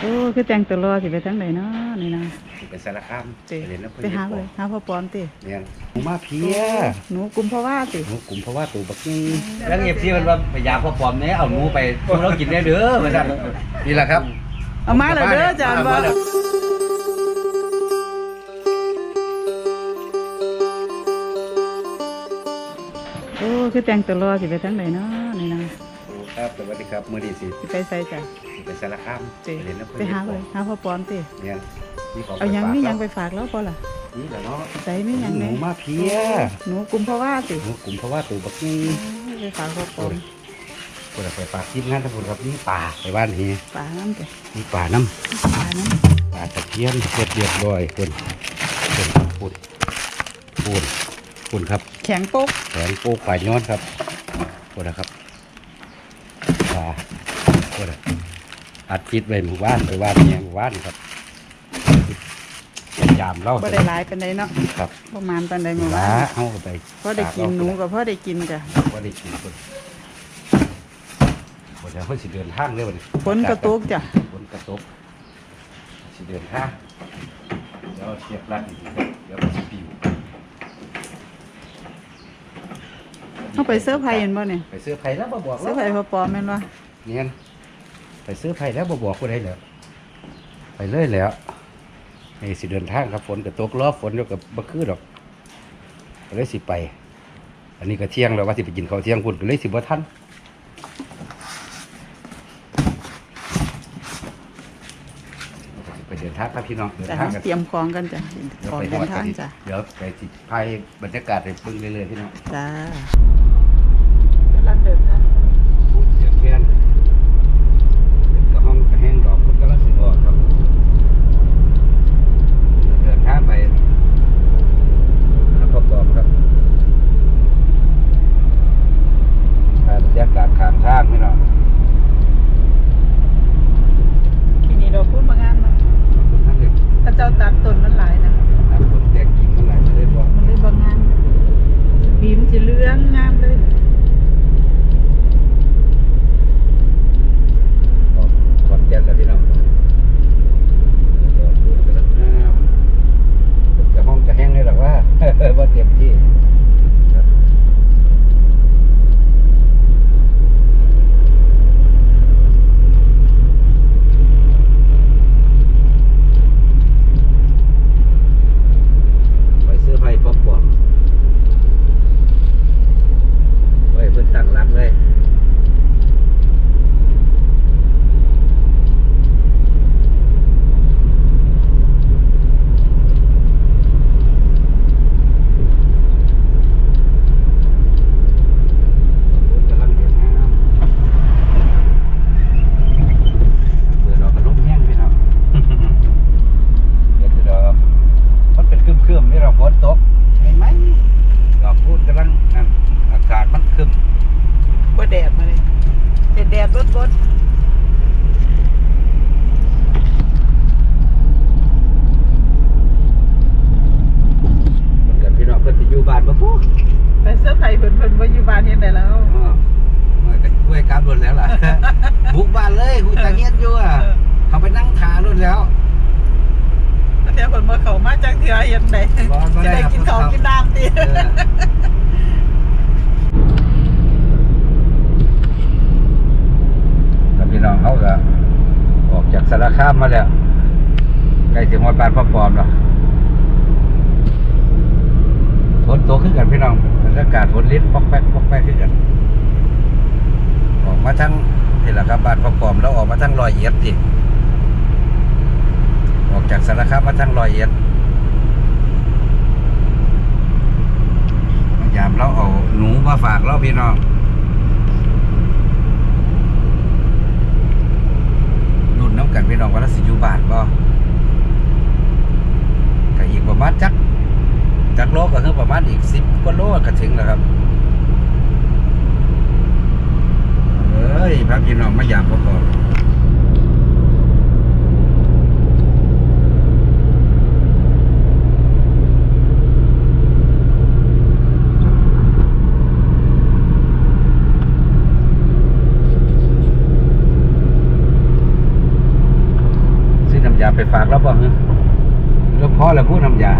โอ้คือแต่งตัวรอสิไปทางไหนเนาะนี่นะสิไปสารคามติไปเรียนน้ำไปหาเลยหาพ่อปอมติเนี่ยหมูมาเพียหนูกุมภาวะติหมูกลุ่มเพราะว่าตัวบักนี่แล้วเงียบที่มันว่าพยายามพอปลอมเนี้ยเอาหนูไปสู้เรากินได้เด้อมาสั่นนี่แหละครับเอามาเลยเด้ออาจารย์บ่มาแล้วโอ้คือแต่งตัวรอสิไปทางไหนเนาะนี่นะ ครับสวัสดีครับมื้อนี้สิสิไปใส่จ้ะสิไปสารคามติไปเรียนน้ำไปหาเลยหาพ่อปอมติเนี่ยนี่ของเอาหยังฝกมีหยังเราไปฝากแล้วบ่ล่ะนี่แหละเนาะใส่มีหยังหแหมูน่มาเพียหนูกุมภาวะติหมูกลุ่มเพราะว่าตัวบักนี่ไปฝากพ่อปอมคนเอาไปฝากทีมงานทั้งหมดครับนี่ป่าไปบ้านเฮียป่าน้ำจ้ะนี่ป่าน้ป่าน้ำป่าตะเพียนเสร็จเรียบร้อยคนคนพูดพูดพูดครับำแข็งโป๊กแขนโป๊กป่าย้อนครับพูดนะครับป่าพูดอะอัดฟิตไว้หมู่บ้านไปบ้านเนี่ยหมู่บ้านครับยามเล่าบ่ได้หลายปานใดเนาะครับประมาณปานใดหมู่ล้าบ้านเอาไปพอได้กินหนูกับพอได้กินจ้ะก็ได้กินคนคนจะเพิ่นสิเดินทางเลยวันนี้ฝนกระตกจ้ะฝนกระตกสิเดินทางเดี๋ยวเสียบรัดอีกครับเดี๋ยวมันสิปิว เอาไปเสื้อร์ไผ่เห็นบ่เนี่ยไปซื้อไผ่แล้วบ่บอกเสื้อแล้วร์ไผ่พ่อปอมแม่นบ่เนี่ยไปซื้อไผ่แล้วบ่บอกผู้ใดแล้วไปเลยแล้วนี่สิเดินทางครับฝนกระตกล้อฝนอยู่กับบ่คือดอกก็เลยสิไป อันนี้ก็เที่ยงแล้วว่าสิไปกินข้าวเที่ยงพุ่นก็เลยสิบ่ทันไปเดิน ทางครับพี่น้องเดินจ้ะทางกันเตรียมของกันจ้ะเดี๋ยวของไปเดิฮอดนกัทางนจ้ะเดี๋ยวไปสิพายบรรยากาศให้เบิ่งเรื่อยๆพี่น้อง จ้ากำลังเดินทาง พูดเสียงแค้นเป็นกระห้องกระแห้งดอกพุทธกระสิออกครับ เดินทางไปหาพ่อปอมครับถ่ายบรรยากาศข้างทางพี่น้อง ทีนี้เราพูดมางานเนาะ ท่านเด็ก ถ้าเจ้าตัดต้นมันหลายนะ นักคนแตกกิ่งมันหลายจะได้บอก มันเลยบางงานบีม สีเหลืองงามเลย บอกก่อนแก่นแล้วพี่น้องดอกพุทธกระงามเป็นกระห้องกระแห้งเลยหรอกว่า ว่าเต็มที่ครับ ไปซื้อไผ่ป๊อปปอนไว้เพิ่นตั้งรักเลยกำลังเดือดน้ำเปิดเรากระลุกแห้งพี่น้องเด็ดดอก มันเป็นครึมๆนี่เราฝนตกเห็นไหมเราพูดกำลังนั่นอากาศมันครึม บ่แดดมาเลยแดดแดดบดบด มันเกิดพี่น้องเพิ่นสิอยู่บ้านบ่ปุ๊ ไปเสื้อร์ไผ่เพิ่นเพิ่นบ่อยู่บ้านเฮ็ดได้แล้ว อ๋อมันก็ช่วยการรถแล้วล่ะ บุกบ้านเลยหูจักเฮ็ดอยู่อะเขาไปนั่งทารถแล้ว แต่เพิ่นบ่เข้ามาจักเทื่อเฮ็ดได้ บ่บ่ได้ จะได้กินข้าว ครับ กินน้ำติ เออแล้วพี่น้องเขาก็ออกจากสารคามมาแล้วใกล้ถึ งวัดบ้านพ่อมแล้วฝนตกขึ้นกันพี่น้องบรรยากาศฝนลิ้นปอกแป๊กปอกแป๊กขึ้นกันออกมาทั้งนี่แหละครับบ้านพ่อปอมแล้วออกมาทั้งรอยเอ็ดติออกจากสารคามมาทั้งรอยเอ็ดยามเราเอาหนูมาฝากเราพี่น้องรุ่นน้ำกันพี่น้องว่าเราสิอยู่บ้านบ่ก็อีกประมาณจัก จากโลก็คือประมา ณอีกสิบกว่าโลก็ถึงแล้วครับเอ้ยพระพี่น้องมาอยากพอก่อนำยาไปฝากแล้วบ่ฮะแล้วพอแล้วพูดน้ำยา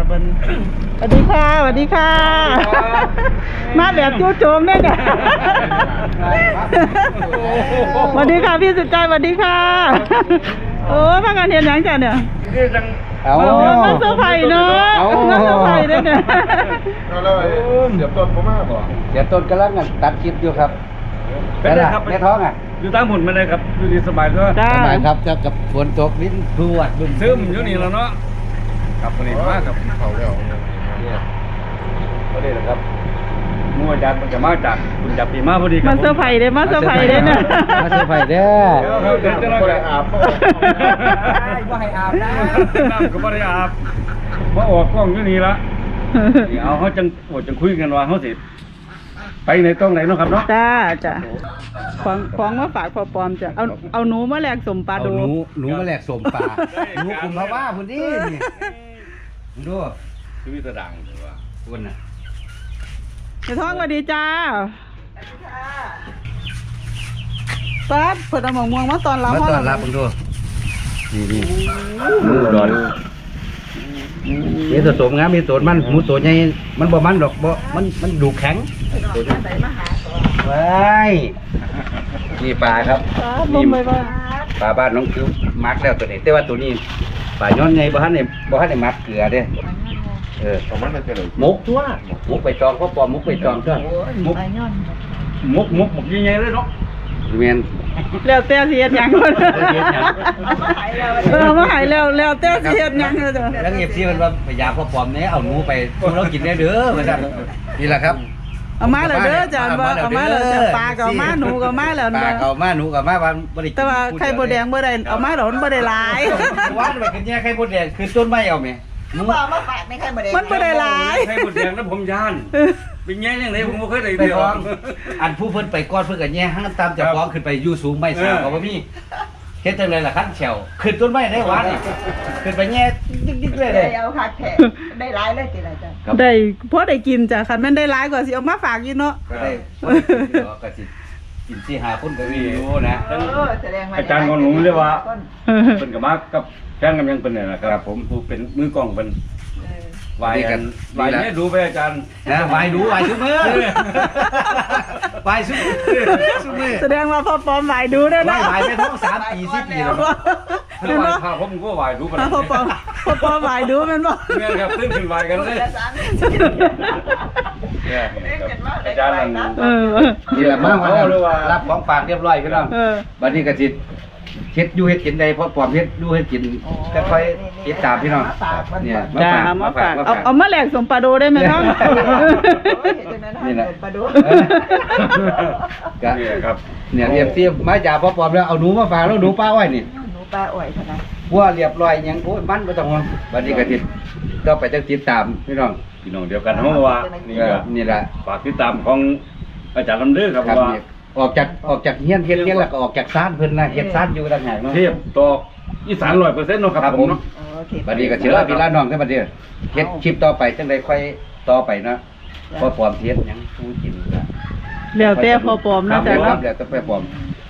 อดบ้านเราจะเป็น สวัสดีค่ะสวัสดีค่ะมาแบบจู่โจมเนี่ยเนี่ยสวัสดีค่ะพี่สุดใจสวัสดีค่ะ โอ้พากันเห็นหยังจ้ะเนี่ยเอา โอ้มาเซอร์ไพรส์เนาะเอา มาเซอร์ไพรส์ด้วยเนี่ยเอาแล้วไอ้เดี๋ยวต้นผมมาบ่เดี๋ยวต้นกำลังตัดคลิปอยู่ครับเป็นไงครับแม่ท้องอะอยู่ตั้งหมุนมาเลยครับอยู่ดีสบายด้วยจ้าสบายครับจะกับฝนตกลิ้นพรวดบึ้มซึมอยู่นี่แล้วเนาะ ครับวันนี้มากครับเขาแล้วเนี่ยวันนี้นะครับมั่วจัดมันจะมาจากคุณจับปีมาพอดีครัมาเซอร์ไพรส์เด้มาเซอร์ไพรส์เด้เนี่ยมาเซอร์ไพรส์เด้อเดี๋ยวครับเดี๋ยวจะน้อยบ่กัได้นอาบบ่ว่าให้อาบน้น้ำก็ไม่ได้อาบมาออกกล้องอยู่นี่ละเดี๋ยวเขาจังโอ้จังคุยกันว่าเขาสิไปในตรงไหนเนาะครับเนาะจ้าจ้าของของมาฝากพอปลอมจ้ะเอาเอาหนูมาแลกสมปลาเอาดูหนูหนูมาแลกสมปลาหนูคุมพะว่าพุ่นนี่นี่มึง ดูชีวิตดังว่าพุ่นน่ะในท้องสวัสดีจ้าปั๊บเปิดเอาหมองม่วงมาตอนรับมาพ่อต้อนรับมึงดูนี่นี่หมูดอนมีตัวโสมงามมีตัวมันหมูตัวใหญ่มันบ่มันดอกบ่มันมันดูแข็งว้ายนี่ปลาครับปั๊บลงไปว่าปลาบ้านน้องคิวมักแล้วตัวนี้แต่ว่าตัวนี้ ปลาย้อนใหญ่บ่ทันได้บ่ทันได้มักเกลือเด้เออของมันมันเป็นอะไรมุกตัวมุกไปจองพ่อปอมมุกไปจองตัวมุกมุกมุกมุกยังไงเลยเนาะแม่นแล้วแต่สิเฮ็ดหยังก่อนเฮ็ดหยังเออมาหายแล้วแล้วแต่สิเฮ็ดหยังเด้อจ้ะแล้วเอฟซีมันว่าพยายามพ่อปลอมเนี่ยเอาหนูไปสู้เรากินได้เด้อว่าซั่นนี่แหละครับ เอามาแล้วเด้อจ้ะว่าเอามาแล้วจ้ะปลาก็เอามาหนูก็เอามาแล้วปลาก็เอามาหนูก็เอามาว่าบ่ได้กินแต่ว่าไข่บ่แดงบ่ได้เอามาแล้วมันบ่ได้หลายว่านไปกินแย่ไข่มดแดงคือต้นไม้เอาไหมหนูมันบ่ได้หลายให้หมดแดงแล้วผมย่านเป็นแง่ยังไงผมบ่เคยได้ไปเดียวฟ้องอันผู้เพิ่นไปก้อนเพิ่นก็แย่ห้างตามเจะฟ้าของขึ้นไปอยู่สูงไม่สาวก็บ่มีเฮ็ดจังไดล่ะคันแฉวขึ้นต้นไม้ได้หวานนี่ขึ้นไปแย่ดิ๊กๆเลยเด้เอาคักแท้ได้ร้ายเลยติล่ะจ้ะ ครับได้พอได้กินจ้ะคันแม่นได้หลายกว่าสิเอามาฝากอยู่เนาะก็ได้บ่ได้กินเดี๋ยวก็สิกินสิหาคนก็มีอยู่นะเออแสดงว่าอาจารย์ของหนูเรียกว่าเพิ่นก็มากับแฟนกันยังเป็นนี่แหละครับ ผมผู้เป็นมือกล้องเป็นวายกันวายเนี่ยดูไปอาจารย์นะวายดูวายซุมื้อวายซุมื้อซุมื้อแสดงว่าพ่อปอมหลายดูได้วานะยวายไปท้อง3ปี10ปีแล้ว เห็นวาบ่ยพาผมก็วายดูกันพ่อปอมพ่อปอมหลายดูแม่นบ่เงี้ยครับขึ้นขึ้นวายกันเลยละสามเนี่ยอาจารย์นั่นเออนี่แหละมาว่ารับของฝากเรียบร้อยพี่น้องเออบัดนี้ก็สิเฮ็ดอยู่เฮ็ดกินได้เพราะความเฮ็ดอยู่เฮ็ดกินก็ค่อยติดตามพี่น้องเนี่ยมาจ้าฝากเอามาฝากมาเอาฝากเอามาแหลกสมปลาโดได้ไหมน้องนี่แหละปลาดุเออก็นี่ครับเนี่ยเรียบเทียบมาจากพ่อปอมแล้วเอาหนูมาฝากแล้วหนูป้าไว้นี่หนู ปลาอ่อยเท่านั้นว่าเรียบร้อยหยังโอ้ยมันบ่ต้องห่วงบัดนี้ก็ติดต้องไปจังติดตามพี่น้องพี่น้องเดียวกันเฮาว่านี่ก็ก็นี่แหละฝากติดตามของอาจารย์ลำเด้อครับครับว่า นี่ออกจากออกจากเฮียนเฮ็ดเฮียนแล้วก็ออกจากซ่านเพิ่นนะเฮ็ดซ่านอยู่ต่างหากเนาะ เทพต่ออีสาน100%เนาะครับครับผผม มเนาะโอเคบัดนี้ก็สิลาพี่ลาน้องเด้อบัดนี้เฮ็ดคลิปต่อไปจังได๋ค่อยต่อไปเนาะพอปลอมเฮ็ดหยังสู้กินก็แล้วแต่พอปลอมครัเนาะบจ้าครัเนาะบเดี๋ยวต้องไปปลอม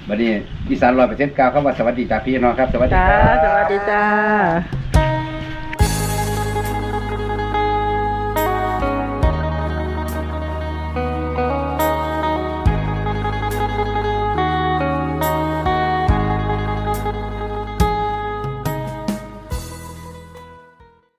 วันนี้อีสาน100%กล่าวคำว่าสวัสดีจ้าพี่น้องครับ สวัสดีจ้ารับ สวัสดีจ้า